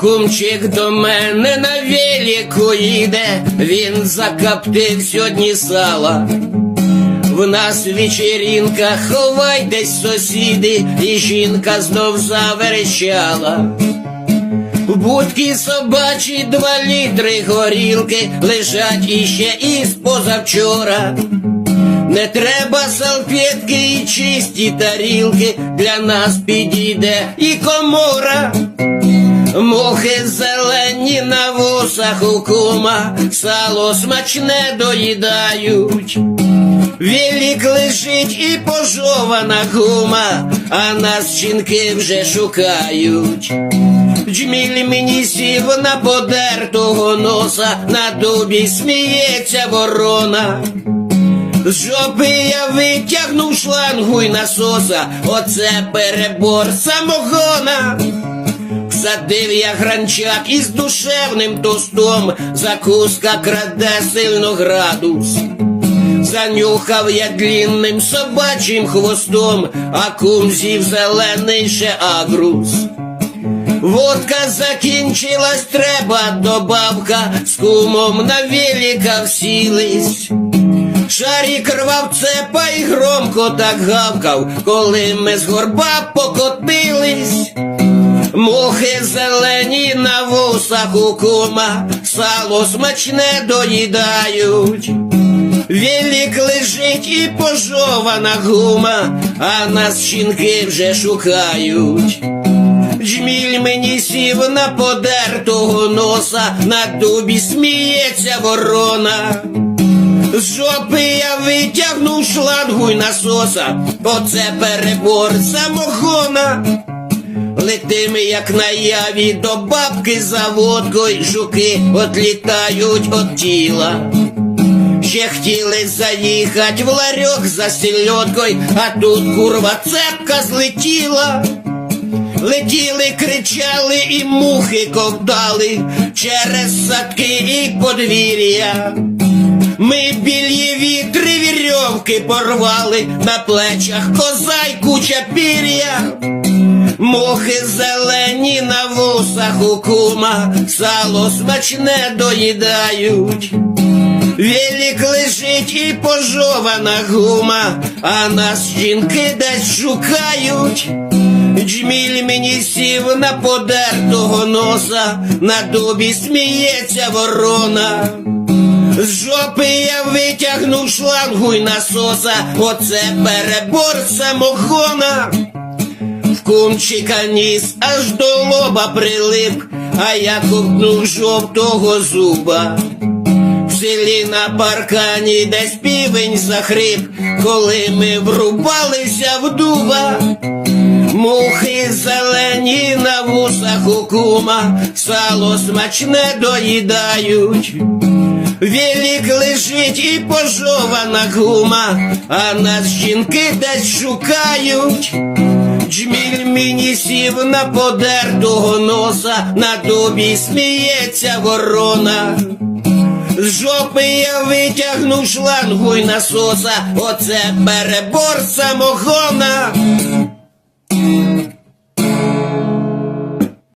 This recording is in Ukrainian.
Кумчик до мене на велику їде, він закоптив сьогодні сала. В нас вечерінка, ховай десь сусіди, і жінка знов заверещала. В будці собачі два літри горілки лежать іще із позавчора. Не треба салфетки і чисті тарілки, для нас підійде і комора. Мухи зелені на вусах у кума, сало смачне доїдають. Велик лежить і пожована гума, а нас жінки вже шукають. Джміль мені сів на подертого носа, на дубі сміється ворона. З жопи я витягнув шлангу й насоса, оце перебор самогона. Всадив я гранчак із душевним тостом, закуска краде сильно градус. Занюхав я длінним собачим хвостом, а кум з'їв зелений ще агрус. Водка закінчилась, треба добавка, з кумом на велика всілись. Шарік рвав цепа і громко так гавкав, коли ми з горба покотились. Мухи зелені на вусах у кума, сало смачне доїдають. Велик лежить і пожована гума, а нас жінки вже шукають. Джміль мені сів на подертого носа, на дубі сміється ворона. З жопи я витягнув шлангу й насоса, оце перебор самогона. Летим, як на яві, до бабки за водкою, жуки отлітають від тіла. Ще хотіли заїхать в ларьок за сільоткою, а тут курва цепка злетіла. Летіли, кричали і мухи ковтали через садки і подвір'я. Ми білі вітри вірьовки порвали, на плечах коза й куча пір'я. Мухи зелені на вусах у кума, сало смачне доїдають. Велик лежить і пожована гума, а нас жінки десь шукають. Джміль мені сів на подертого носа, на дубі сміється ворона. З жопи я витягнув шлангу й насоса, оце перебор самогона. Кумчика ніс аж до лоба прилип, а я ковтнув жовтого зуба. В селі на паркані десь півень захрип, коли ми врубалися в дуба. Мухи зелені на вусах у кума, сало смачне доїдають. Велик лежить і пожована гума, а нас жінки десь шукають. Джміль мені сів на подертого носа, на тобі сміється ворона. З жопи я витягнув шлангу й насоса, оце перебор самогона.